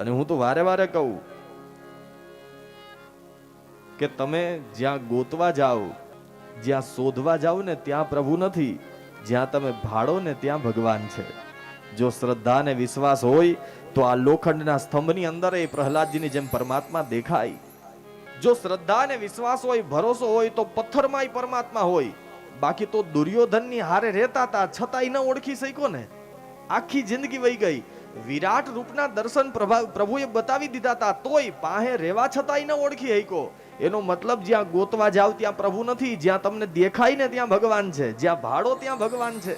અને હું તો વારે વારે કહું કે તમે જ્યાં ગોતવા જાઓ, જ્યાં શોધવા જાઓ ને ત્યાં પ્રભુ નથી, જ્યાં તમે ભાડો ને ત્યાં ભગવાન છે. જો શ્રદ્ધા ને વિશ્વાસ હોય, તો આ લોખંડના સ્તંભની અંદર એ પ્રહલાદજીની જેમ પરમાત્મા દેખાય. જો શ્રદ્ધા અને વિશ્વાસ હોય, ભરોસો હોય, તો પથ્થરમાં પરમાત્મા હોય. બાકી તો દુર્યોધનની હારે રહેતા હતા, છતાંય ન ઓળખી શક્યો ને? આખી જિંદગી વહી ગઈ. વિરાટ રૂપના દર્શન પ્રભા- પ્રભુએ બતાવી દીધા હતા તોય પાહે રહેવા છતાંય ન ઓળખી શક્યો એનો મતલબ જ્યાં ગોતવા જાવ ત્યાં પ્રભુ નથી, જ્યાં તમને દેખાય ને ત્યાં ભગવાન છે, જ્યાં ભાડો ત્યાં ભગવાન છે.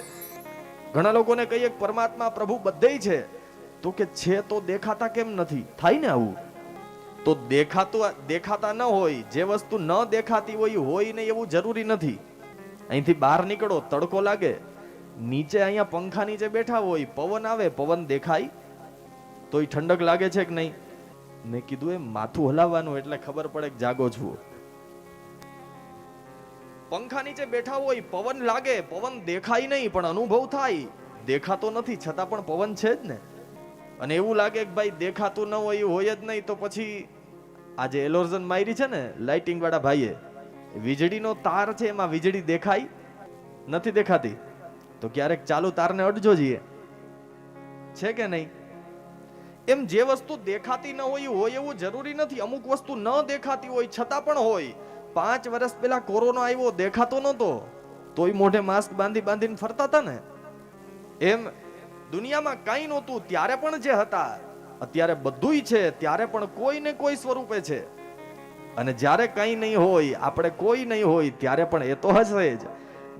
ઘણા લોકોને કહીએ પરમાત્મા પ્રભુ બધે છે. તો કે છે તો દેખાતા કેમ નથી? થાય ને આવું? તો દેખાતું દેખાતા ન હોય, જે વસ્તુ ન દેખાતી હોય હોય ને એવું જરૂરી નથી. અહીંથી બહાર નીકળો, તડકો લાગે. નીચે અહીંયા પંખા નીચે બેઠા હોય, પવન આવે, પવન દેખાય, તોય ઠંડક લાગે છે કે નહીં? મેં કીધું એ માથું હલાવવાનું એટલે ખબર પડે કે જાગો છું. પંખા નીચે બેઠા હોય, પવન લાગે, પવન દેખાય નહીં, પણ અનુભવ થાય. દેખાતો નથી, છતાં પણ પવન છે જ ને. અને એવું લાગે કે ભાઈ દેખાતું ન હોય હોય જ નહીં, તો પછી આજે એલોર્ઝન મારી છે ને લાઇટિંગ વાળા ભાઈએ, વીજળીનો તાર છે, એમાં વીજળી દેખાય. નથી દેખાતી. તો ક્યારેક ચાલુ તારને અડજો જઈએ છે કે નહીં? એમ જે વસ્તુ દેખાતી ન હોય હોય એવું જરૂરી નથી. અમુક વસ્તુ ન દેખાતી હોય છતાં પણ હોય. પાંચ વર્ષ પહેલા કોરોના આવ્યો, દેખાતો નહોતો. તોય મોઢે માસ્ક બાંધી બાંધીને ફરતા હતા ને. એમ દુનિયામાં કંઈ નહોતું, ત્યારે પણ જે હતા, અત્યારે બધુંય છે, ત્યારે પણ કોઈ ને કોઈ સ્વરૂપે છે. અને જ્યારે કંઈ નહીં હોય, આપણે કોઈ નહીં હોય, ત્યારે પણ એ તો હશે જ.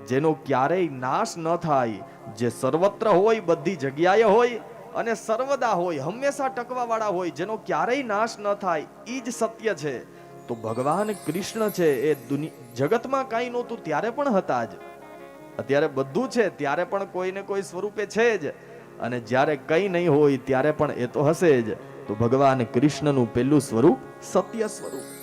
જેનો ક્યારેય નાશ ન થાય. જે સર્વત્ર હોય, બધી જગ્યાએ હોય અને સર્વદા હોય, હંમેશા ટકવાવાળા હોય, જેનો ક્યારેય નાશ ન થાય એ જ સત્ય છે. તો ભગવાન કૃષ્ણ છે, એ દુનિયા જગતમાં કાંઈ નહોતું, ત્યારે પણ હતા જ. અત્યારે બધું છે, ત્યારે પણ કોઈને કોઈ સ્વરૂપે છે જ. અને જ્યારે કંઈ નહીં હોય, ત્યારે પણ એ તો હશે જ. તો ભગવાન કૃષ્ણનું પહેલું સ્વરૂપ સત્ય સ્વરૂપ.